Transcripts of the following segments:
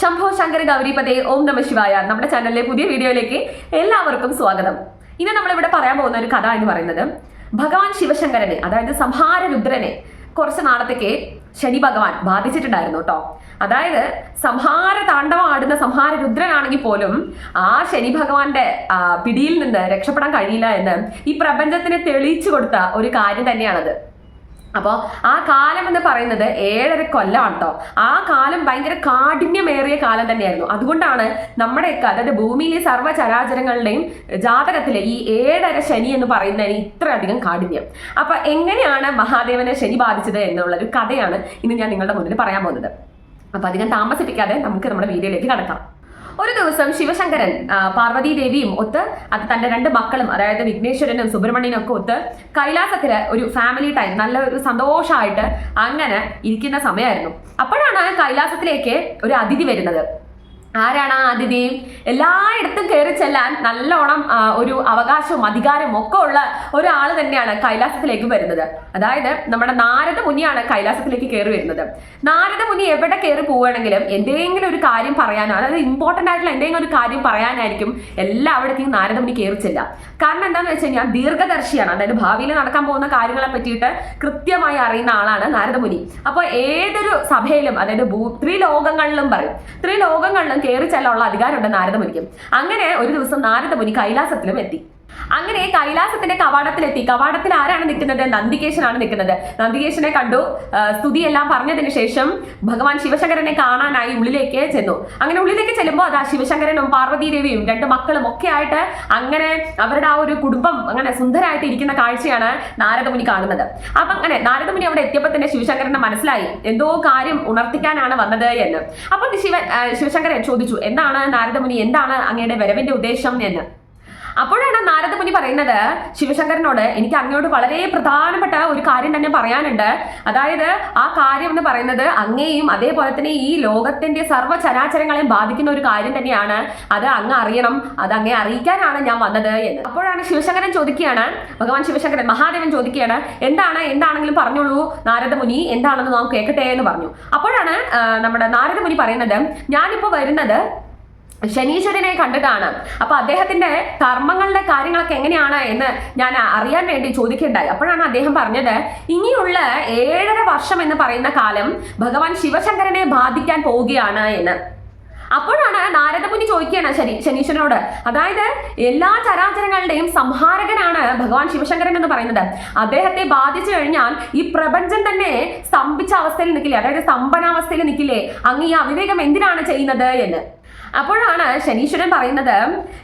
ശംഭോ ശങ്കര ഗൗരിപതേ ഓം നമ ശിവായ. നമ്മുടെ ചാനലിലെ പുതിയ വീഡിയോയിലേക്ക് എല്ലാവർക്കും സ്വാഗതം. ഇന്ന് നമ്മളിവിടെ പറയാൻ പോകുന്ന ഒരു കഥ എന്ന് പറയുന്നത് ഭഗവാൻ ശിവശങ്കരനെ അതായത് സംഹാര രുദ്രനെ കുറച്ച് നാളത്തേക്ക് ശനി ഭഗവാൻ ബാധിച്ചിട്ടുണ്ടായിരുന്നു കേട്ടോ അതായത് സംഹാര താണ്ഡവം ആടുന്ന സംഹാര രുദ്രനാണെങ്കിൽ പോലും ആ ശനി ഭഗവാന്റെ പിടിയിൽ നിന്ന് രക്ഷപ്പെടാൻ കഴിയില്ല എന്ന് ഈ പ്രപഞ്ചത്തിന് തെളിയിച്ചു കൊടുത്ത ഒരു കാര്യം തന്നെയാണത്. അപ്പോൾ ആ കാലം എന്ന് പറയുന്നത് ഏഴര കൊല്ലമാണ് കേട്ടോ ആ കാലം ഭയങ്കര കാഠിന്യമേറിയ കാലം തന്നെയായിരുന്നു. അതുകൊണ്ടാണ് നമ്മുടെയൊക്കെ അതായത് ഭൂമിയിലെ സർവ ചരാചരങ്ങളുടെയും ജാതകത്തിലെ ഈ ഏഴര ശനി എന്ന് പറയുന്നതിന് ഇത്രയധികം കാഠിന്യം. അപ്പൊ എങ്ങനെയാണ് മഹാദേവനെ ശനി ബാധിച്ചത് എന്നുള്ളൊരു കഥയാണ് ഇന്ന് ഞാൻ നിങ്ങളുടെ മുന്നിൽ പറയാൻ പോകുന്നത്. അപ്പൊ അധികം താമസിപ്പിക്കാതെ നമുക്ക് നമ്മുടെ വീഡിയോയിലേക്ക് കടക്കാം. ഒരു ദിവസം ശിവശങ്കരൻ പാർവതി ദേവിയും ഒത്ത് അത് തന്റെ രണ്ട് മക്കളും അതായത് വിഘ്നേശ്വരനും സുബ്രഹ്മണ്യനും ഒക്കെ ഒത്ത് കൈലാസത്തിൽ ഒരു ഫാമിലി ടൈം നല്ല ഒരു സന്തോഷമായിട്ട് അങ്ങനെ ഇരിക്കുന്ന സമയമായിരുന്നു. അപ്പോഴാണ് കൈലാസത്തിലേക്ക് ഒരു അതിഥി വരുന്നത്. ആരാണ് ആ അതിഥി? എല്ലായിടത്തും കയറി ചെല്ലാൻ നല്ലോണം ഒരു അവകാശവും അധികാരവും ഒക്കെ ഉള്ള ഒരാൾ തന്നെയാണ് കൈലാസത്തിലേക്ക് വരുന്നത്. അതായത് നമ്മുടെ നാരദ മുനിയാണ് കൈലാസത്തിലേക്ക് കയറി വരുന്നത്. നാരദ മുനി എവിടെ കയറി പോവുകയാണെങ്കിലും എന്തെങ്കിലും ഒരു കാര്യം പറയാനോ അതായത് ഇമ്പോർട്ടന്റ് ആയിട്ടുള്ള എന്തെങ്കിലും ഒരു കാര്യം പറയാനായിരിക്കും എല്ലാവിടത്തേക്കും നാരദ മുനി കയറി ചെല്ലുക. കാരണം എന്താണെന്ന് വെച്ച് കഴിഞ്ഞാൽ ദീർഘദർശിയാണ്. അതായത് ഭാവിയിൽ നടക്കാൻ പോകുന്ന കാര്യങ്ങളെ പറ്റിയിട്ട് കൃത്യമായി അറിയുന്ന ആളാണ് നാരദ മുനി. അപ്പോൾ ഏതൊരു സഭയിലും അതായത് ഭൂ ത്രിലോകങ്ങളിലും പറയും. ത്രിലോകങ്ങളിലും കയറി ചെല്ലാനുള്ള അധികാരമുണ്ട് നാരദമുനിക്കും. അങ്ങനെ ഒരു ദിവസം നാരദമുനി കൈലാസത്തിലും എത്തി. അങ്ങനെ കൈലാസത്തിന്റെ കവാടത്തിലെത്തി. കവാടത്തിൽ ആരാണ് നിൽക്കുന്നത്? നന്ദികേശനാണ് നിൽക്കുന്നത്. നന്ദികേശനെ കണ്ടു. സ്തുതി സ്തുതിയെല്ലാം പറഞ്ഞതിന് ശേഷം ഭഗവാൻ ശിവശങ്കരനെ കാണാനായി ഉള്ളിലേക്ക് ചെന്നു. അങ്ങനെ ഉള്ളിലേക്ക് ചെല്ലുമ്പോൾ അതാ ശിവശങ്കരനും പാർവതി ദേവിയും രണ്ട് മക്കളും ഒക്കെ ആയിട്ട് അങ്ങനെ അവരുടെ ആ ഒരു കുടുംബം അങ്ങനെ സുന്ദരമായിട്ട് ഇരിക്കുന്ന കാഴ്ചയാണ് നാരദമുനി കാണുന്നത്. അപ്പൊ അങ്ങനെ നാരദമുനി അവിടെ എത്തിയപ്പോൾ തന്നെ ശിവശങ്കരന് മനസ്സിലായി. എന്തോ കാര്യം ഉണർത്തിക്കാനാണ് വന്നത് എന്ന്. അപ്പോൾ ശിവ ശിവശങ്കരൻ ചോദിച്ചു എന്താണ് നാരദമുനി? എന്താണ് അങ്ങയുടെ വരവിന്റെ ഉദ്ദേശം? എന്ന്. അപ്പോഴാണ് നാരദ മുനി പറയുന്നത് ശിവശങ്കരനോട് എനിക്ക് അങ്ങയോട് വളരെ പ്രധാനപ്പെട്ട ഒരു കാര്യം തന്നെ പറയാനുണ്ട്. അതായത് ആ കാര്യം എന്ന് പറയുന്നത് അങ്ങേയും അതേപോലെ തന്നെ ഈ ലോകത്തിന്റെ സർവ ചരാചരങ്ങളെയും ബാധിക്കുന്ന ഒരു കാര്യം തന്നെയാണ്. അത് അങ്ങ് അറിയണം അത് അങ്ങേ അറിയിക്കാനാണ് ഞാൻ വന്നത് എന്ന്. അപ്പോഴാണ് ശിവശങ്കരൻ ചോദിക്കുകയാണ് ഭഗവാൻ ശിവശങ്കരൻ മഹാദേവൻ ചോദിക്കുകയാണ് എന്താണ് എന്താണെങ്കിലും പറഞ്ഞോളൂ നാരദ മുനി എന്താണെന്ന് നാം കേൾക്കട്ടെ എന്ന് പറഞ്ഞു. അപ്പോഴാണ് നമ്മുടെ നാരദ മുനി പറയുന്നത് ഞാനിപ്പോ വരുന്നത് ശനീശ്വരനെ കണ്ടിട്ടാണ് അപ്പൊ അദ്ദേഹത്തിന്റെ കർമ്മങ്ങളുടെ കാര്യങ്ങളൊക്കെ എങ്ങനെയാണ് എന്ന് ഞാൻ അറിയാൻ വേണ്ടി ചോദിക്കേണ്ടായി. അപ്പോഴാണ് അദ്ദേഹം പറഞ്ഞത് ഇനിയുള്ള ഏഴര വർഷം എന്ന് പറയുന്ന കാലം ഭഗവാൻ ശിവശങ്കരനെ ബാധിക്കാൻ പോവുകയാണ് എന്ന്. അപ്പോഴാണ് നാരദമുനി ചോദിക്കുകയാണ് ശനി ശനീശ്വരനോട് അതായത് എല്ലാ ചരാചരങ്ങളുടെയും സംഹാരകനാണ് ഭഗവാൻ ശിവശങ്കരൻ എന്ന് പറയുന്നത്. അദ്ദേഹത്തെ ബാധിച്ചു കഴിഞ്ഞാൽ ഈ പ്രപഞ്ചം തന്നെ സ്തംഭിച്ച അവസ്ഥയിൽ നിൽക്കില്ലേ? അതായത് സ്തംഭനാവസ്ഥയിൽ നിൽക്കില്ലേ? അങ്ങ് ഈ അവിവേകം എന്തിനാണ് ചെയ്യുന്നത്? എന്ന്. അപ്പോഴാണ് ശനീശ്വരൻ പറയുന്നത്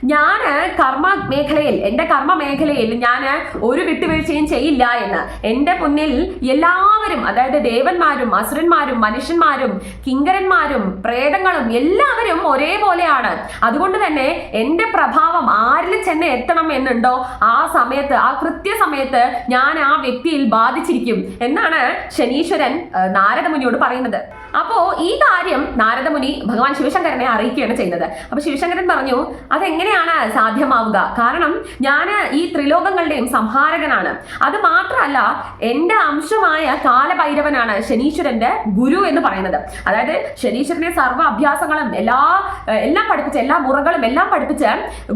ഞാൻ കർമ്മ മേഖലയിൽ എന്റെ കർമ്മ മേഖലയിൽ ഞാൻ ഒരു വിട്ടുവീഴ്ചയും ചെയ്യില്ല എന്ന്. എന്റെ മുന്നിൽ എല്ലാവരും അതായത് ദേവന്മാരും അസുരന്മാരും മനുഷ്യന്മാരും കിങ്കരന്മാരും പ്രേതങ്ങളും എല്ലാവരും ഒരേപോലെയാണ്. അതുകൊണ്ട് തന്നെ എന്റെ പ്രഭാവം ആരിൽ ചെന്ന് എത്തണം എന്നുണ്ടോ? ആ സമയത്ത് ആ കൃത്യസമയത്ത് ഞാൻ ആ വ്യക്തിയിൽ ബാധിച്ചിരിക്കും എന്നാണ് ശനീശ്വരൻ നാരദമുനിയോട് പറയുന്നത്. അപ്പോ ഈ കാര്യം നാരദമുനി ഭഗവാൻ ശിവശങ്കരനെ അറിയിക്കുകയാണ് ചെയ്യുന്നത്. അപ്പൊ ശിവശങ്കരൻ പറഞ്ഞു അതെങ്ങനെയാണ് സാധ്യമാവുക? കാരണം ഞാൻ ഈ ത്രിലോകങ്ങളുടെയും സംഹാരകനാണ്. അത് മാത്രമല്ല എന്റെ അംശമായ കാലഭൈരവനാണ് ശനീശ്വരന്റെ ഗുരു എന്ന് പറയുന്നത്. അതായത് ശനീശ്വരനെ സർവ അഭ്യാസങ്ങളും എല്ലാ എല്ലാം പഠിപ്പിച്ച് എല്ലാ മുറകളും എല്ലാം പഠിപ്പിച്ച്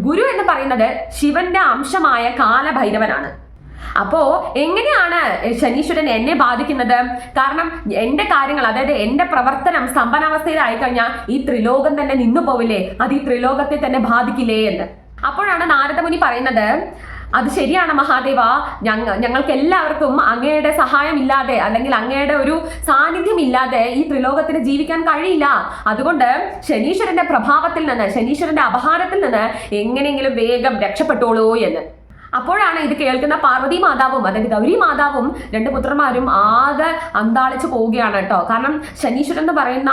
ഗുരു എന്ന് പറയുന്നത് ശിവന്റെ അംശമായ കാലഭൈരവനാണ്. അപ്പോ എങ്ങനെയാണ് ശനീശ്വരൻ എന്നെ ബാധിക്കുന്നത്? കാരണം എന്റെ കാര്യങ്ങൾ അതായത് എന്റെ പ്രവർത്തനം സമ്പന്നാവസ്ഥയിലായി കഴിഞ്ഞാൽ ഈ ത്രിലോകം തന്നെ നിന്നു പോവില്ലേ? അത് ഈ ത്രിലോകത്തെ തന്നെ ബാധിക്കില്ലേ എന്ന്. അപ്പോഴാണ് നാരദമുനി പറയുന്നത് അത് ശരിയാണ് മഹാദേവ. ഞങ്ങ ഞങ്ങൾക്ക് എല്ലാവർക്കും അങ്ങയുടെ സഹായം ഇല്ലാതെ അല്ലെങ്കിൽ അങ്ങയുടെ ഒരു സാന്നിധ്യം ഇല്ലാതെ ഈ ത്രിലോകത്തിന് ജീവിക്കാൻ കഴിയില്ല. അതുകൊണ്ട് ശനീശ്വരന്റെ പ്രഭാവത്തിൽ നിന്ന് ശനീശ്വരന്റെ അപഹാരത്തിൽ നിന്ന് എങ്ങനെയെങ്കിലും വേഗം രക്ഷപ്പെട്ടോളൂ എന്ന്. അപ്പോഴാണ് ഇത് കേൾക്കുന്ന പാർവതി മാതാവും അതായത് ഗൗരി മാതാവും രണ്ട് പുത്രന്മാരും ആകെ അന്താളിച്ച് പോവുകയാണ് കേട്ടോ. കാരണം ശനീശ്വരൻ എന്ന് പറയുന്ന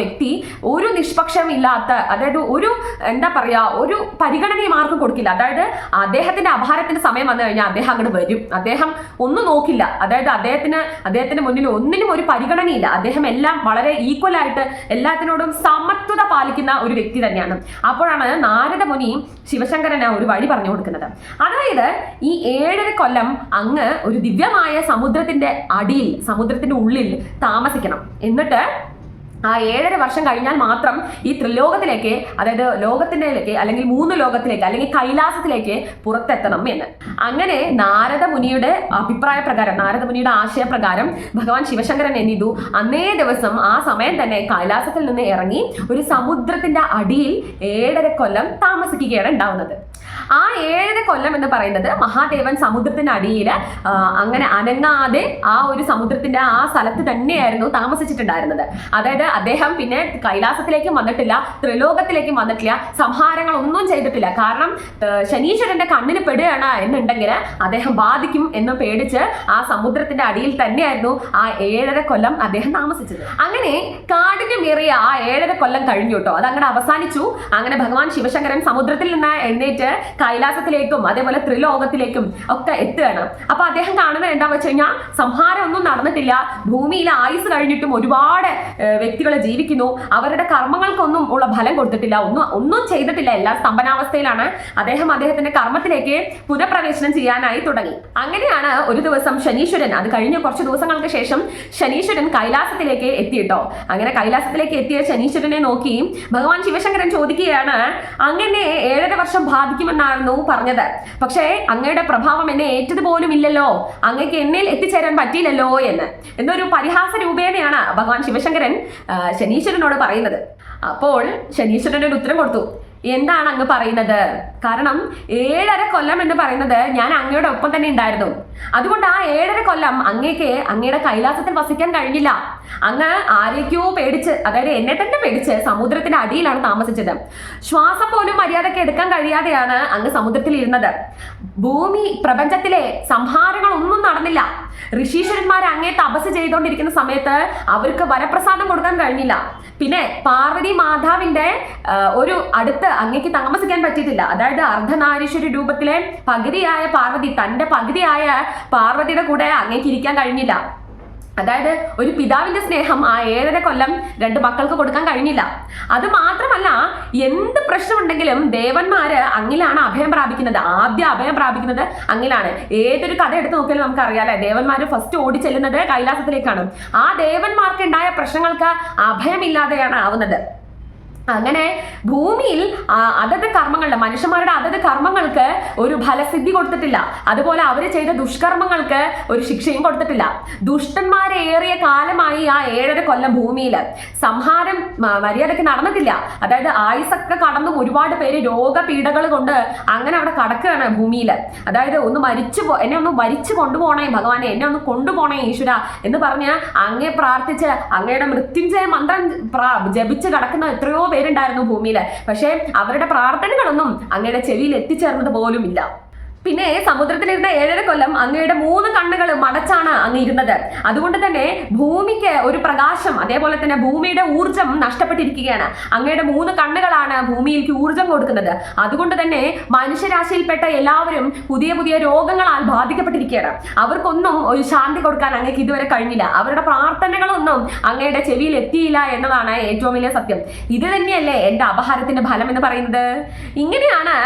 വ്യക്തി ഒരു നിഷ്പക്ഷമില്ലാത്ത അതായത് ഒരു എന്താ പറയാ ഒരു പരിഗണനയും ആർക്കും കൊടുക്കില്ല. അതായത് അദ്ദേഹത്തിന്റെ അപഹാരത്തിന്റെ സമയം വന്നു കഴിഞ്ഞാൽ അദ്ദേഹം അങ്ങോട്ട് വരും. അദ്ദേഹം ഒന്നും നോക്കില്ല. അതായത് അദ്ദേഹത്തിന് അദ്ദേഹത്തിന്റെ മുന്നിൽ ഒന്നിനും ഒരു പരിഗണനയില്ല. അദ്ദേഹം എല്ലാം വളരെ ഈക്വൽ ആയിട്ട് എല്ലാത്തിനോടും സമത്വത പാലിക്കുന്ന ഒരു വ്യക്തി തന്നെയാണ്. അപ്പോഴാണ് നാരദമുനി ശിവശങ്കരന് ഒരു വഴി പറഞ്ഞു കൊടുക്കുന്നത്. അതായത് ഈ ഏഴര കൊല്ലം അങ്ങ് ഒരു ദിവ്യമായ സമുദ്രത്തിന്റെ അടിയിൽ സമുദ്രത്തിന്റെ ഉള്ളിൽ താമസിക്കണം. എന്നിട്ട് ആ ഏഴര വർഷം കഴിഞ്ഞാൽ മാത്രം ഈ ത്രിലോകത്തിലേക്ക് അതായത് ലോകത്തിന്റെയിലേക്ക് അല്ലെങ്കിൽ മൂന്ന് ലോകത്തിലേക്ക് അല്ലെങ്കിൽ കൈലാസത്തിലേക്ക് പുറത്തെത്തണം എന്ന്. അങ്ങനെ നാരദ മുനിയുടെ അഭിപ്രായ പ്രകാരം നാരദ മുനിയുടെ ആശയപ്രകാരം ഭഗവാൻ ശിവശങ്കരൻ എന്നിതു അന്നേ ദിവസം ആ സമയം തന്നെ കൈലാസത്തിൽ നിന്ന് ഇറങ്ങി ഒരു സമുദ്രത്തിന്റെ അടിയിൽ ഏഴര കൊല്ലം താമസിക്കുകയാണ് ഉണ്ടാവുന്നത്. ആ ഏഴര കൊല്ലം എന്ന് പറയുന്നത് മഹാദേവൻ സമുദ്രത്തിന്റെ അടിയിൽ അങ്ങനെ അനങ്ങാതെ ആ ഒരു സമുദ്രത്തിന്റെ ആ സ്ഥലത്ത് തന്നെയായിരുന്നു താമസിച്ചിട്ടുണ്ടായിരുന്നത്. അതായത് അദ്ദേഹം പിന്നെ കൈലാസത്തിലേക്കും വന്നിട്ടില്ല ത്രിലോകത്തിലേക്കും വന്നിട്ടില്ല സംഹാരങ്ങൾ ഒന്നും ചെയ്തിട്ടില്ല. കാരണം ശനീശ്വരന്റെ കണ്ണിന് പെടുകയാണ് എന്നുണ്ടെങ്കിൽ അദ്ദേഹം ബാധിക്കും എന്ന് പേടിച്ച് ആ സമുദ്രത്തിന്റെ അടിയിൽ തന്നെയായിരുന്നു ആ ഏഴര കൊല്ലം അദ്ദേഹം താമസിച്ചത്. അങ്ങനെ കാഠിന്യമേറിയ ആ ഏഴര കൊല്ലം കഴിഞ്ഞു കേട്ടോ. അത് അങ്ങനെ അവസാനിച്ചു. അങ്ങനെ ഭഗവാൻ ശിവശങ്കരൻ സമുദ്രത്തിൽ നിന്ന് എഴുന്നേറ്റ് കൈലാസത്തിലേക്കും അതേപോലെ ത്രിലോകത്തിലേക്കും ഒക്കെ എത്തുകയാണ്. അപ്പൊ അദ്ദേഹം കാണുന്നത് എന്താ വെച്ച് കഴിഞ്ഞാൽ സംഹാരം ഒന്നും നടന്നിട്ടില്ല. ഭൂമിയിൽ ആയുസ് കഴിഞ്ഞിട്ടും ഒരുപാട് വ്യക്തികൾ ജീവിക്കുന്നു. അവരുടെ കർമ്മങ്ങൾക്കൊന്നും ഉള്ള ഫലം കൊടുത്തിട്ടില്ല. ഒന്നും ഒന്നും ചെയ്തിട്ടില്ല. എല്ലാ സ്തംഭനാവസ്ഥയിലാണ് അദ്ദേഹം അദ്ദേഹത്തിന്റെ കർമ്മത്തിലേക്ക് പുനഃപ്രവേശനം ചെയ്യാനായി തുടങ്ങി. അങ്ങനെയാണ് ഒരു ദിവസം ശനീശ്വരൻ അത് കഴിഞ്ഞ കുറച്ച് ദിവസങ്ങൾക്ക് ശേഷം ശനീശ്വരൻ കൈലാസത്തിലേക്ക് എത്തിയിട്ടോ. അങ്ങനെ കൈലാസത്തിലേക്ക് എത്തിയ ശനീശ്വരനെ നോക്കി ഭഗവാൻ ശിവശങ്കരൻ ചോദിക്കുകയാണ് അങ്ങനെ ഏഴര വർഷം ബാധിക്കുമെന്നായിരുന്നു പറഞ്ഞത്. പക്ഷേ അങ്ങയുടെ പ്രഭാവം എന്നെ ഏറ്റതുപോലും ഇല്ലല്ലോ. അങ്ങക്ക് എന്നിൽ എത്തിച്ചേരാൻ പറ്റിയില്ലല്ലോ എന്ന്. എന്നൊരു പരിഹാസ രൂപേണയാണ് ഭഗവാൻ ശിവശങ്കരൻ ശനീശ്വരനോട് പറയുന്നത്. അപ്പോൾ ശനീശ്വരൻ ഒരു ഉത്തരം കൊടുത്തു. എന്താണ് അങ്ങ് പറയുന്നത്? കാരണം ഏഴര കൊല്ലം എന്ന് പറയുന്നത് ഞാൻ അങ്ങയുടെ ഒപ്പം തന്നെ ഉണ്ടായിരുന്നു. അതുകൊണ്ട് ആ ഏഴര കൊല്ലം അങ്ങേക്ക് അങ്ങയുടെ കൈലാസത്തിൽ വസിക്കാൻ കഴിഞ്ഞില്ല. അങ്ങ് ആരേക്കോ പേടിച്ച് അതായത് എന്നെ തന്നെ പേടിച്ച് സമുദ്രത്തിന്റെ അടിയിലാണ് താമസിച്ചത്. ശ്വാസം പോലും മര്യാദയ്ക്ക് എടുക്കാൻ കഴിയാതെയാണ് അങ്ങ് സമുദ്രത്തിൽ ഇരുന്നത്. ഭൂമി പ്രപഞ്ചത്തിലെ സംഹാരങ്ങൾ ഒന്നും നടന്നില്ല. ഋഷീശ്വരന്മാർ അങ്ങേ തപസ് ചെയ്തുകൊണ്ടിരിക്കുന്ന സമയത്ത് അവർക്ക് വരപ്രസാദം കൊടുക്കാൻ കഴിഞ്ഞില്ല. പിന്നെ പാർവതി മാതാവിന്റെ ഒരു അടുത്ത് അങ്ങേക്ക് താമസിക്കാൻ പറ്റിയിട്ടില്ല. അതായത് അർദ്ധനാരീശ്വര രൂപത്തിലെ പകുതിയായ പാർവതി തന്റെ പകുതിയായ പാർവതിയുടെ കൂടെ അങ്ങേക്ക് ഇരിക്കാൻ കഴിഞ്ഞില്ല. അതായത് ഒരു പിതാവിന്റെ സ്നേഹം ആ ഏഴര കൊല്ലം രണ്ട് മക്കൾക്ക് കൊടുക്കാൻ കഴിഞ്ഞില്ല. അത് മാത്രമല്ല എന്ത് പ്രശ്നമുണ്ടെങ്കിലും ദേവന്മാര് അങ്ങിലാണ് അഭയം പ്രാപിക്കുന്നത്. ആദ്യം അഭയം പ്രാപിക്കുന്നത് അങ്ങിലാണ്. ഏതൊരു കഥ എടുത്ത് നോക്കിയാലും നമുക്ക് അറിയാലേ ദേവന്മാര് ഫസ്റ്റ് ഓടി ചെല്ലുന്നത് കൈലാസത്തിലേക്കാണ്. ആ ദേവന്മാർക്ക് ഉണ്ടായ പ്രശ്നങ്ങൾക്ക് അഭയമില്ലാതെയാണ് ആവുന്നത്. അങ്ങനെ ഭൂമിയിൽ അതത് കർമ്മങ്ങളുടെ മനുഷ്യന്മാരുടെ അതത് കർമ്മങ്ങൾക്ക് ഒരു ഫലസിദ്ധി കൊടുത്തിട്ടില്ല. അതുപോലെ അവർ ചെയ്ത ദുഷ്കർമ്മങ്ങൾക്ക് ഒരു ശിക്ഷയും കൊടുത്തിട്ടില്ല. ദുഷ്ടന്മാരെ ഏറിയ കാലമായി ആ ഏഴര കൊല്ലം ഭൂമിയിൽ സംഹാരം മര്യാദയ്ക്ക് നടന്നിട്ടില്ല. അതായത് ആയുസൊക്കെ കടന്നും ഒരുപാട് പേര് രോഗപീഠകൾ കൊണ്ട് അങ്ങനെ അവിടെ കടക്കുകയാണ് ഭൂമിയിൽ അതായത് ഒന്ന് മരിച്ചു എന്നെ ഒന്ന് മരിച്ചു കൊണ്ടുപോകണേ ഭഗവാനെ എന്നെ ഒന്ന് കൊണ്ടുപോകണേ ഈശ്വര എന്ന് പറഞ്ഞ് അങ്ങേ പ്രാർത്ഥിച്ച് അങ്ങയുടെ മൃത്യുഞ്ജയ മന്ത്രം പ്രാ- ജപിച്ച് കിടക്കുന്ന എത്രയോ പേരുണ്ടായിരുന്നു ഭൂമിയിൽ പക്ഷേ അവരുടെ പ്രാർത്ഥനകളൊന്നും അങ്ങയുടെ ചെവിയിൽ എത്തിച്ചേർന്നത് പോലും ഇല്ല പിന്നെ സമുദ്രത്തിലിരുന്ന ഏഴര കൊല്ലം അങ്ങയുടെ മൂന്ന് കണ്ണുകൾ മടച്ചാണ് അങ്ങ് ഇരുന്നത് അതുകൊണ്ട് തന്നെ ഭൂമിക്ക് ഒരു പ്രകാശം അതേപോലെ തന്നെ ഭൂമിയുടെ ഊർജം നഷ്ടപ്പെട്ടിരിക്കുകയാണ്. അങ്ങയുടെ മൂന്ന് കണ്ണുകളാണ് ഭൂമിയിലേക്ക് ഊർജം കൊടുക്കുന്നത്. അതുകൊണ്ട് തന്നെ മനുഷ്യരാശിയിൽപ്പെട്ട എല്ലാവരും പുതിയ പുതിയ രോഗങ്ങളാൽ ബാധിക്കപ്പെട്ടിരിക്കുകയാണ്. അവർക്കൊന്നും ഒരു ശാന്തി കൊടുക്കാൻ അങ്ങക്ക് ഇതുവരെ കഴിഞ്ഞില്ല. അവരുടെ പ്രാർത്ഥനകളൊന്നും അങ്ങയുടെ ചെവിയിൽ എത്തിയില്ല എന്നതാണ് ഏറ്റവും വലിയ സത്യം. ഇത് തന്നെയല്ലേ എന്റെ അപഹാരത്തിന്റെ ഫലം എന്ന് പറയുന്നത്? ഇങ്ങനെയാണ്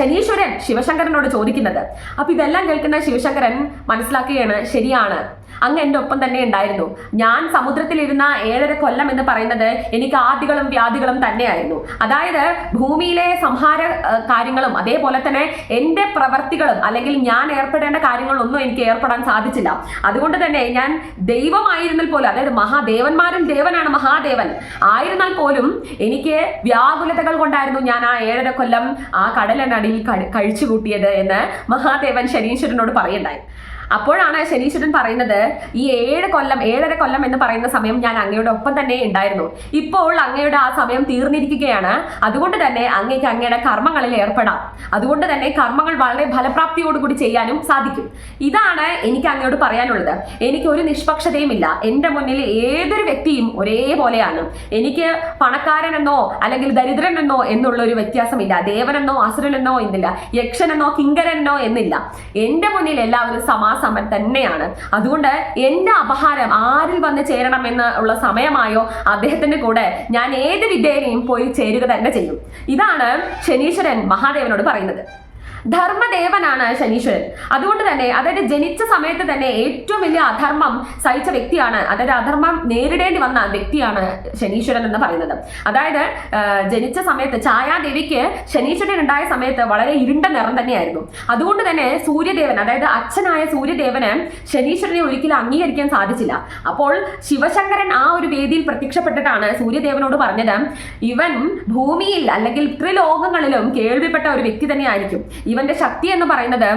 ശനീശ്വരൻ ശിവശങ്കരനോട് ചോദിക്കുന്നത്. അപ്പൊ ഇതെല്ലാം കേൾക്കുന്ന ശിവശങ്കരൻ മനസ്സിലാക്കുകയാണ് ശരിയാണ്. അങ്ങ് എന്റെ ഒപ്പം തന്നെ ഉണ്ടായിരുന്നു. ഞാൻ സമുദ്രത്തിലിരുന്ന ഏഴര കൊല്ലം എന്ന് പറയുന്നത് എനിക്ക് ആദികളും വ്യാധികളും തന്നെയായിരുന്നു. അതായത് ഭൂമിയിലെ സംഹാര കാര്യങ്ങളും അതേപോലെ തന്നെ എന്റെ പ്രവർത്തികളും അല്ലെങ്കിൽ ഞാൻ ഏർപ്പെടേണ്ട കാര്യങ്ങളൊന്നും എനിക്ക് ഏർപ്പെടാൻ സാധിച്ചില്ല. അതുകൊണ്ട് തന്നെ ഞാൻ ദൈവമായിരുന്നാൽ പോലും അതായത് മഹാദേവന്മാരും ദേവനാണ് മഹാദേവൻ. ആയിരുന്നാൽ പോലും എനിക്ക് വ്യാകുലതകൾ കൊണ്ടായിരുന്നു ഞാൻ ആ ഏഴര കൊല്ലം ആ കടലനടിയിൽ കഴി- കഴിച്ചു കൂട്ടിയത് എന്ന് മഹാദേവൻ ശനീശ്വരനോട് പറയണ്ടായി. അപ്പോഴാണ് ശനീശ്വരൻ പറയുന്നത് ഈ ഏഴ് കൊല്ലം ഏഴര കൊല്ലം എന്ന് പറയുന്ന സമയം ഞാൻ അങ്ങയുടെ ഒപ്പം തന്നെ ഉണ്ടായിരുന്നു. ഇപ്പോൾ അങ്ങയുടെ ആ സമയം തീർന്നിരിക്കുകയാണ്. അതുകൊണ്ട് തന്നെ അങ്ങേക്ക് അങ്ങയുടെ കർമ്മങ്ങളിൽ ഏർപ്പെടാം. അതുകൊണ്ട് തന്നെ കർമ്മങ്ങൾ വളരെ ഫലപ്രാപ്തിയോടുകൂടി ചെയ്യാനും സാധിക്കും. ഇതാണ് എനിക്ക് അങ്ങയോട് പറയാനുള്ളത്. എനിക്ക് ഒരു നിഷ്പക്ഷതയുമില്ല എന്റെ മുന്നിൽ ഏതൊരു വ്യക്തിയും ഒരേപോലെയാണ്. എനിക്ക് പണക്കാരനെന്നോ അല്ലെങ്കിൽ ദരിദ്രനെന്നോ എന്നുള്ള ഒരു വ്യത്യാസമില്ല. ദേവനെന്നോ അസുരനെന്നോ എന്നില്ല. യക്ഷനെന്നോ കിങ്കരനെന്നോ എന്നില്ല. എന്റെ മുന്നിൽ എല്ലാവരും സമാസമൻ തന്നെയാണ്. അതുകൊണ്ട് എന്റെ അപഹാരം ആരിൽ വന്ന് ചേരണം എന്ന് ഉള്ള സമയമായോ അദ്ദേഹത്തിന്റെ കൂടെ ഞാൻ ഏത് വിദ്യയിലെയും പോയി ചേരുക തന്നെ ചെയ്യും. ഇതാണ് ശനീശ്വരൻ മഹാദേവനോട് പറയുന്നത്. ധർമ്മദേവനാണ് ശനീശ്വരൻ. അതുകൊണ്ട് തന്നെ അതായത് ജനിച്ച സമയത്ത് തന്നെ ഏറ്റവും വലിയ അധർമ്മം സഹിച്ച വ്യക്തിയാണ് അതായത് അധർമ്മം നേരിടേണ്ടി വന്ന വ്യക്തിയാണ് ശനീശ്വരൻ എന്ന് പറയുന്നത്. അതായത് ജനിച്ച സമയത്ത് ഛായാദേവിക്ക് ശനീശ്വരൻ ഉണ്ടായ സമയത്ത് വളരെ ഇരുണ്ട നിറം തന്നെയായിരുന്നു. അതുകൊണ്ട് തന്നെ സൂര്യദേവൻ അതായത് അച്ഛനായ സൂര്യദേവന് ശനീശ്വരനെ ഒരിക്കലും അംഗീകരിക്കാൻ സാധിച്ചില്ല. അപ്പോൾ ശിവശങ്കരൻ ആ ഒരു വേദിയിൽ പ്രത്യക്ഷപ്പെട്ടിട്ടാണ് സൂര്യദേവനോട് പറഞ്ഞത് ഇവൻ ഭൂമിയിൽ അല്ലെങ്കിൽ ത്രിലോകങ്ങളിലും കേൾവിപ്പെട്ട ഒരു വ്യക്തി തന്നെയായിരിക്കും. ഇവന്റെ ശക്തി എന്ന് പറയുന്നത്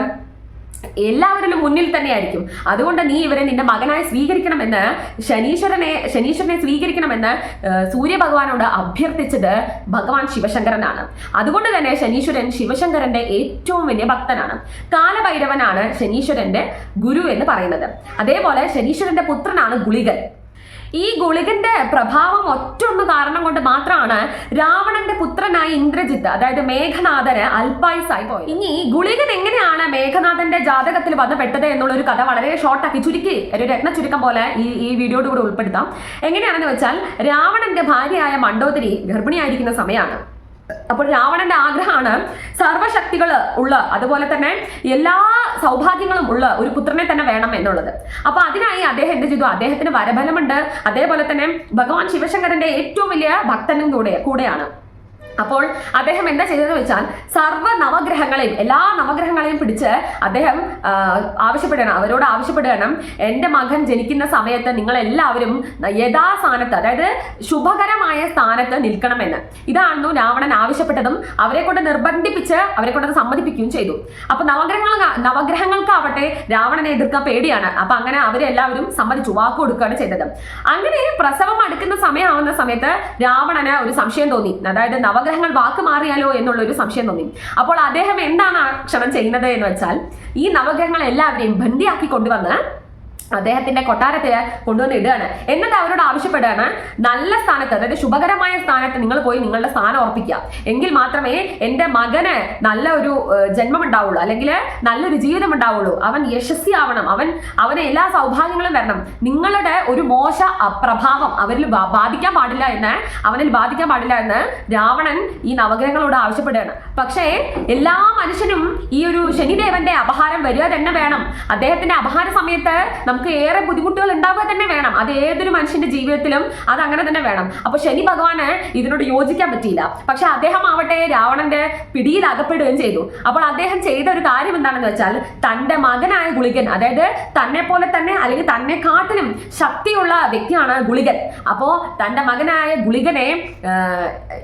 എല്ലാവരിലും മുന്നിൽ തന്നെയായിരിക്കും. അതുകൊണ്ട് നീ ഇവരെ നിന്റെ മകനായി സ്വീകരിക്കണമെന്ന് ശനീശ്വരനെ ശനീശ്വരനെ സ്വീകരിക്കണമെന്ന് സൂര്യഭഗവാനോട് അഭ്യർത്ഥിച്ചത് ഭഗവാൻ ശിവശങ്കരനാണ്. അതുകൊണ്ട് തന്നെ ശനീശ്വരൻ ശിവശങ്കരന്റെ ഏറ്റവും വലിയ ഭക്തനാണ്. കാലഭൈരവനാണ് ശനീശ്വരന്റെ ഗുരു എന്ന് പറയുന്നത്. അതേപോലെ ശനീശ്വരന്റെ പുത്രനാണ് ഗുളികൻ. ഈ ഗുളികന്റെ പ്രഭാവം ഒറ്റൊന്ന് കാരണം കൊണ്ട് മാത്രമാണ് രാവണന്റെ പുത്രനായ ഇന്ദ്രജിത്ത് അതായത് മേഘനാഥന് അൽപായുസായി പോയത്. ഇനി ഗുളികൻ എങ്ങനെയാണ് മേഘനാഥന്റെ ജാതകത്തിൽ വന്ന് പെട്ടത് എന്നുള്ള ഒരു കഥ വളരെ ഷോർട്ടാക്കി ചുരുക്കി ഒരു രത്ന ചുരുക്കം പോലെ ഈ ഈ വീഡിയോയുടെ കൂടെ ഉൾപ്പെടുത്താം. എങ്ങനെയാണെന്ന് വെച്ചാൽ രാവണന്റെ ഭാര്യയായ മണ്ഡോദരി ഗർഭിണിയായിരിക്കുന്ന സമയമാണ് അപ്പോൾ രാവണന്റെ ആഗ്രഹമാണ് സർവശക്തികൾ ഉള്ള അതുപോലെ തന്നെ എല്ലാ സൗഭാഗ്യങ്ങളും ഉള്ള ഒരു പുത്രനെ തന്നെ വേണം എന്നുള്ളത്. അപ്പൊ അതിനായി അദ്ദേഹം എന്ത് ചെയ്തു? അദ്ദേഹത്തിന് വരബലമുണ്ട്. അതേപോലെ തന്നെ ഭഗവാൻ ശിവശങ്കരന്റെ ഏറ്റവും വലിയ ഭക്തനും കൂടെ കൂടെയാണ്. അപ്പോൾ അദ്ദേഹം എന്താ ചെയ്തതെന്ന് വെച്ചാൽ സർവ നവഗ്രഹങ്ങളെയും എല്ലാ നവഗ്രഹങ്ങളെയും പിടിച്ച് അദ്ദേഹം ആവശ്യപ്പെടണം അവരോട് ആവശ്യപ്പെടണം. എന്റെ മകൻ ജനിക്കുന്ന സമയത്ത് നിങ്ങൾ എല്ലാവരും യഥാസ്ഥാനത്ത് അതായത് ശുഭകരമായ സ്ഥാനത്ത് നിൽക്കണമെന്ന്. ഇതാണെന്നു രാവണൻ ആവശ്യപ്പെട്ടതും അവരെ കൊണ്ട് നിർബന്ധിപ്പിച്ച് അവരെ കൊണ്ട് സമ്മതിപ്പിക്കുകയും ചെയ്തു. അപ്പൊ നവഗ്രഹങ്ങൾ നവഗ്രഹങ്ങൾക്കാവട്ടെ രാവണനെ എതിർക്കാൻ പേടിയാണ്. അപ്പൊ അങ്ങനെ അവരെല്ലാവരും സമ്മതിച്ചു വാക്ക് കൊടുക്കുകയാണ് ചെയ്തത്. അങ്ങനെ പ്രസവം അടുക്കുന്ന സമയമാവുന്ന സമയത്ത് രാവണന് ഒരു സംശയം തോന്നി. അതായത് നവഗ്രഹങ്ങൾ വാക്ക് മാറിയാലോ എന്നുള്ള ഒരു സംശയം തോന്നി. അപ്പോൾ അദ്ദേഹം എന്താണ് ക്ഷണം ചെയ്യുന്നത് എന്ന് വെച്ചാൽ ഈ നവഗ്രഹങ്ങൾ എല്ലാവരെയും ബന്ദിയാക്കി കൊണ്ടുവന്ന് അദ്ദേഹത്തിന്റെ കൊട്ടാരത്തിൽ കൊണ്ടുവന്ന് ഇടുകയാണ് എന്നിട്ട് അവരോട് ആവശ്യപ്പെടുകയാണ് നല്ല സ്ഥാനത്ത് അതായത് ശുഭകരമായ സ്ഥാനത്ത് നിങ്ങൾ പോയി നിങ്ങളുടെ സ്ഥാനം ഉറപ്പിക്കുക. എങ്കിൽ മാത്രമേ എന്റെ മകന് നല്ല ഒരു ജന്മം ഉണ്ടാവുള്ളൂ അല്ലെങ്കിൽ നല്ലൊരു ജീവിതം ഉണ്ടാവുള്ളൂ അവൻ യശസ്വി ആവണം അവൻ അവന് എല്ലാ സൗഭാഗ്യങ്ങളും വരണം. നിങ്ങളുടെ ഒരു മോശ പ്രഭാവം അവരിൽ ബാധിക്കാൻ പാടില്ല എന്ന് അവനിൽ ബാധിക്കാൻ പാടില്ല എന്ന് രാവണൻ ഈ നവഗ്രഹങ്ങളോട് ആവശ്യപ്പെടുകയാണ്. പക്ഷേ എല്ലാ മനുഷ്യനും ഈ ഒരു ശനിദേവന്റെ അപഹാരം വരിക തന്നെ വേണം. അദ്ദേഹത്തിന്റെ അപഹാര സമയത്ത് നമുക്ക് ഏറെ ബുദ്ധിമുട്ടുകൾ ഉണ്ടാവുക തന്നെ വേണം. അത് ഏതൊരു മനുഷ്യന്റെ ജീവിതത്തിലും അത് അങ്ങനെ തന്നെ വേണം. അപ്പൊ ശനി ഭഗവാന് ഇതിനോട് യോജിക്കാൻ പറ്റിയില്ല. പക്ഷെ അദ്ദേഹം ആവട്ടെ രാവണന്റെ പിടിയിൽ അകപ്പെടുകയും ചെയ്തു. അപ്പോൾ അദ്ദേഹം ചെയ്ത ഒരു കാര്യം എന്താണെന്ന് വെച്ചാൽ തന്റെ മകനായ ഗുളികൻ അതായത് തന്നെ പോലെ തന്നെ അല്ലെങ്കിൽ തന്നെ കാട്ടിലും ശക്തിയുള്ള വ്യക്തിയാണ് ഗുളികൻ. അപ്പോ തന്റെ മകനായ ഗുളികനെ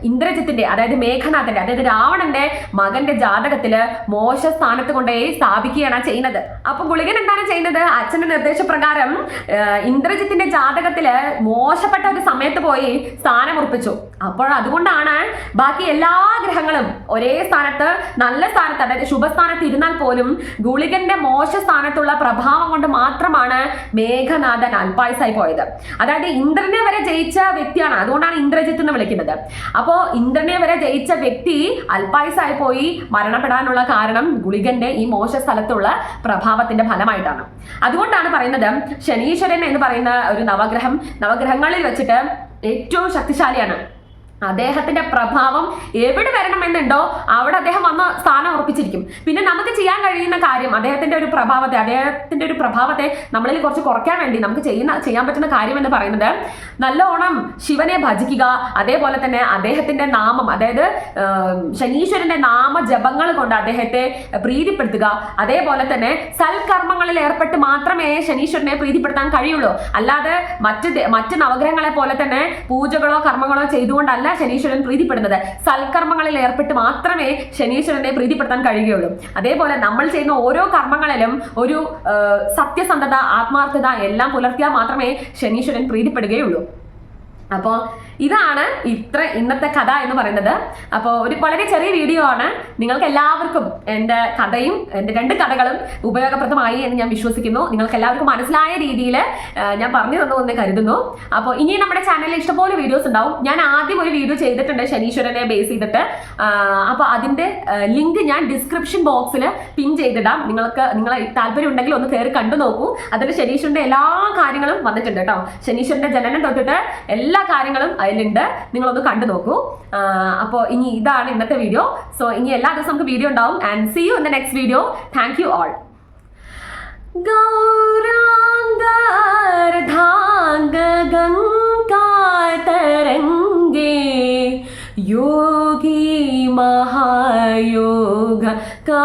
ഇന്ദ്രജത്തിന്റെ അതായത് മേഘനാഥന്റെ അതായത് രാവണന്റെ മകന്റെ ജാതകത്തിൽ മോശ സ്ഥാനത്ത് കൊണ്ടുപോയി സ്ഥാപിക്കുകയാണ് ചെയ്യുന്നത്. അപ്പൊ ഗുളികൻ എന്താണ് ചെയ്യുന്നത്? അച്ഛന്റെ നിർദ്ദേശപ്രകാരം ആ, ഇന്ദ്രജിത്തിന്റെ ജാതകത്തിൽ മോശപ്പെട്ട ഒരു സമയത്ത് പോയി സ്ഥാനം ഉറപ്പിച്ചു. അപ്പോൾ അതുകൊണ്ടാണ് ബാക്കി എല്ലാ ഗ്രഹങ്ങളും ഒരേ സ്ഥാനത്ത് നല്ല സ്ഥാനത്ത് അതായത് ശുഭസ്ഥാനത്ത് ഇരുന്നാൽ പോലും ഗുളികന്റെ മോശ സ്ഥാനത്തുള്ള പ്രഭാവം കൊണ്ട് മാത്രമാണ് മേഘനാഥൻ അൽപായസായി പോയത്. അതായത് ഇന്ദ്രനെ വരെ ജയിച്ച വ്യക്തിയാണ് അതുകൊണ്ടാണ് ഇന്ദ്രജിത്ത് എന്ന് വിളിക്കുന്നത്. അപ്പോ ഇന്ദ്രനെ വരെ ജയിച്ച വ്യക്തി അൽപായസായി പോയി മരണപ്പെടാനുള്ള കാരണം ഗുളികന്റെ ഈ മോശ സ്ഥലത്തുള്ള പ്രഭാവത്തിന്റെ ഫലമായിട്ടാണ്. അതുകൊണ്ടാണ് പറയുന്നത് ശനീശ്വരൻ എന്ന് പറയുന്ന ഒരു നവഗ്രഹം. നവഗ്രഹങ്ങളിൽ വെച്ചിട്ട് ഏറ്റവും ശക്തിശാലിയാണ്. അദ്ദേഹത്തിന്റെ പ്രഭാവം എവിടെ വരണമെന്നുണ്ടോ അവിടെ അദ്ദേഹം വന്ന് സ്ഥാനം ഉറപ്പിച്ചിരിക്കും. പിന്നെ നമുക്ക് ചെയ്യാൻ കഴിയുന്ന കാര്യം അദ്ദേഹത്തിന്റെ ഒരു പ്രഭാവത്തെ അദ്ദേഹത്തിന്റെ ഒരു പ്രഭാവത്തെ നമ്മളിൽ കുറച്ച് കുറയ്ക്കാൻ വേണ്ടി നമുക്ക് ചെയ്യുന്ന ചെയ്യാൻ പറ്റുന്ന കാര്യം എന്ന് പറയുന്നത് നല്ലോണം ശിവനെ ഭജിക്കുക അതേപോലെ തന്നെ അദ്ദേഹത്തിന്റെ നാമം അതായത് ശനീശ്വരന്റെ നാമ ജപങ്ങൾ കൊണ്ട് അദ്ദേഹത്തെ പ്രീതിപ്പെടുത്തുക. അതേപോലെ തന്നെ സൽക്കർമ്മങ്ങളിൽ ഏർപ്പെട്ട് മാത്രമേ ശനീശ്വരനെ പ്രീതിപ്പെടുത്താൻ കഴിയുള്ളൂ. അല്ലാതെ മറ്റു മറ്റ് നവഗ്രഹങ്ങളെ പോലെ തന്നെ പൂജകളോ കർമ്മങ്ങളോ ചെയ്തുകൊണ്ടല്ല ശനീശ്വരൻ പ്രീതിപ്പെടുന്നത്. സൽക്കർമ്മങ്ങളിൽ ഏർപ്പെട്ട് മാത്രമേ ശനീശ്വരനെ പ്രീതിപ്പെടുത്താൻ കഴിയുകയുള്ളൂ. അതേപോലെ നമ്മൾ ചെയ്യുന്ന ഓരോ കർമ്മങ്ങളിലും ഒരു സത്യസന്ധത ആത്മാർത്ഥത എല്ലാം പുലർത്തിയാൽ മാത്രമേ ശനീശ്വരൻ പ്രീതിപ്പെടുകയുള്ളൂ. അപ്പോൾ ഇതാണ് ഇത്ര ഇന്നത്തെ കഥ എന്ന് പറയുന്നത്. അപ്പോൾ ഒരു വളരെ ചെറിയ വീഡിയോ ആണ്. നിങ്ങൾക്ക് എല്ലാവർക്കും എന്റെ കഥയും എന്റെ രണ്ട് കഥകളും ഉപയോഗപ്രദമായി എന്ന് ഞാൻ വിശ്വസിക്കുന്നു. നിങ്ങൾക്ക് എല്ലാവർക്കും മനസ്സിലായ രീതിയിൽ ഞാൻ പറഞ്ഞു തന്നു എന്ന് കരുതുന്നു. അപ്പോൾ ഇനി നമ്മുടെ ചാനലിൽ ഇഷ്ടംപോലെ വീഡിയോസ് ഉണ്ടാവും. ഞാൻ ആദ്യം ഒരു വീഡിയോ ചെയ്തിട്ടുണ്ട് ശനീശ്വരനെ ബേസ് ചെയ്തിട്ട്. അപ്പോൾ അതിന്റെ ലിങ്ക് ഞാൻ ഡിസ്ക്രിപ്ഷൻ ബോക്സിൽ പിൻ ചെയ്തിടാം. നിങ്ങൾക്ക് നിങ്ങൾ താല്പര്യം ഉണ്ടെങ്കിൽ ഒന്ന് കയറി കണ്ടു നോക്കൂ. അതിൽ ശനീശ്വരന്റെ എല്ലാ കാര്യങ്ങളും വന്നിട്ടുണ്ട് കേട്ടോ. ശനീശ്വരന്റെ ജനനം തൊട്ടിട്ട് എല്ലാ കാര്യങ്ങളും അതിലുണ്ട്. നിങ്ങളൊന്ന് കണ്ടു നോക്കൂ. അപ്പോൾ ഇനി ഇതാണ് ഇന്നത്തെ വീഡിയോ സോ ഇനി എല്ലാ ദിവസവും നമുക്ക് വീഡിയോ ഉണ്ടാവും. And see you in the next video thank you all ഗൗരാംഗാർധാംഗ യോഗി മഹായോഗ കാ